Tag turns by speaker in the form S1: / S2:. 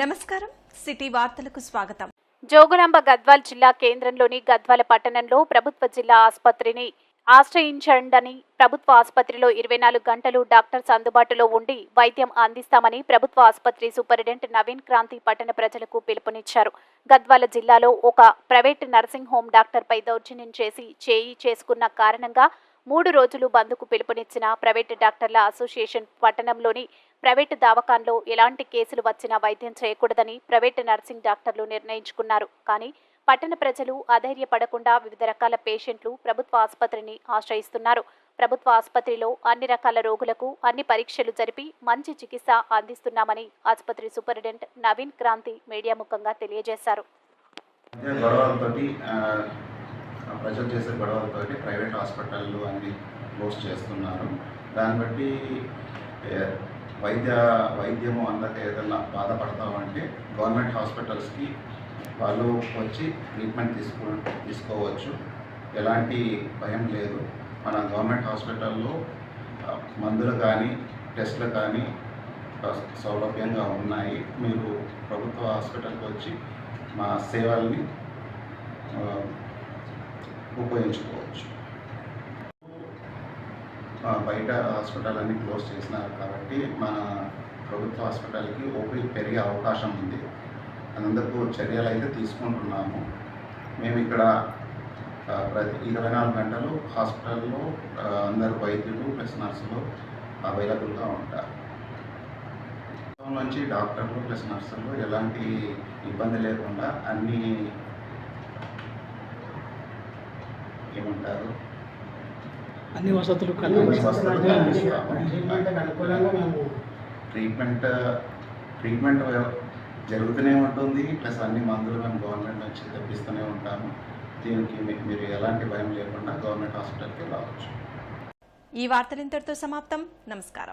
S1: నమస్కారం. సిటీ వార్తలకు స్వాగతం.
S2: జోగులాంబ గద్వాల్ జిల్లా కేంద్రంలోని గద్వాల పట్టణంలో ప్రభుత్వ జిల్లా ఆసుపత్రిని ఆశ్రయించండని ప్రభుత్వ ఆసుపత్రిలో ఇరవై నాలుగు గంటలు డాక్టర్స్ అందుబాటులో ఉండి వైద్యం అందిస్తామని ప్రభుత్వ ఆసుపత్రి సూపరింటెండెంట్ నవీన్ క్రాంతి పట్టణ ప్రజలకు పిలుపునిచ్చారు. గద్వాల జిల్లాలో ఒక ప్రైవేట్ నర్సింగ్ హోం డాక్టర్పై దౌర్జన్యం చేసి చేయి చేసుకున్న కారణంగా మూడు రోజులు బంద్కు పిలుపునిచ్చిన ప్రైవేటు డాక్టర్ల అసోసియేషన్ పట్టణంలోని ప్రైవేటు దవాఖాన్లో ఎలాంటి కేసులు వచ్చినా వైద్యం చేయకూడదని ప్రైవేటు నర్సింగ్ డాక్టర్లు నిర్ణయించుకున్నారు. కానీ పట్టణ ప్రజలు అధైర్యపడకుండా వివిధ రకాల పేషెంట్లు ప్రభుత్వ ఆసుపత్రిని ఆశ్రయిస్తున్నారు. ప్రభుత్వ ఆసుపత్రిలో అన్ని రకాల రోగులకు అన్ని పరీక్షలు జరిపి మంచి చికిత్స అందిస్తున్నామని ఆసుపత్రి సూపరింటెండెంట్ నవీన్ క్రాంతి మీడియా ముఖంగా తెలియజేశారు.
S3: ప్రజలు చేసే గొడవలతోటి ప్రైవేట్ హాస్పిటళ్ళు అన్ని క్లోజ్ చేస్తున్నారు. దాన్ని బట్టి వైద్య వైద్యము అందక ఏదైనా బాధపడతామంటే గవర్నమెంట్ హాస్పిటల్స్కి వాళ్ళు వచ్చి ట్రీట్మెంట్ తీసుకో తీసుకోవచ్చు. ఎలాంటి భయం లేదు. మన గవర్నమెంట్ హాస్పిటల్లో మందులు కానీ టెస్టులు కానీ సౌలభ్యంగా ఉన్నాయి. మీరు ప్రభుత్వ హాస్పిటల్కి వచ్చి మా సేవల్ని ఉపయోగించుకోవచ్చు. బయట హాస్పిటల్ అన్ని క్లోజ్ చేసినారు కాబట్టి మన ప్రభుత్వ హాస్పిటల్కి ఓపీ పెరిగే అవకాశం ఉంది. అందుకు చర్యలు అయితే తీసుకుంటున్నాము. మేము ఇక్కడ ప్రతి ఇరవై నాలుగు గంటలు హాస్పిటల్లో అందరు వైద్యులు ప్లస్ నర్సులు అవైలబుల్గా ఉంటారు. నుంచి డాక్టర్లు ప్లస్ నర్సులు ఎలాంటి ఇబ్బంది లేకుండా అన్ని ఏమంటారు?
S4: అన్ని వసతులు
S3: ట్రీట్మెంట్ ట్రీట్మెంట్ జరుగుతూనే ఉంటుంది. ప్లస్ అన్ని మందులు మేము గవర్నమెంట్ నుంచి తెప్పిస్తూనే ఉంటాము. దీనికి మీరు ఎలాంటి భయం లేకుండా గవర్నమెంట్ హాస్పిటల్కి రావచ్చు
S1: ఈ వార్తలు ఇంతటితో సమాప్తం. నమస్కారం.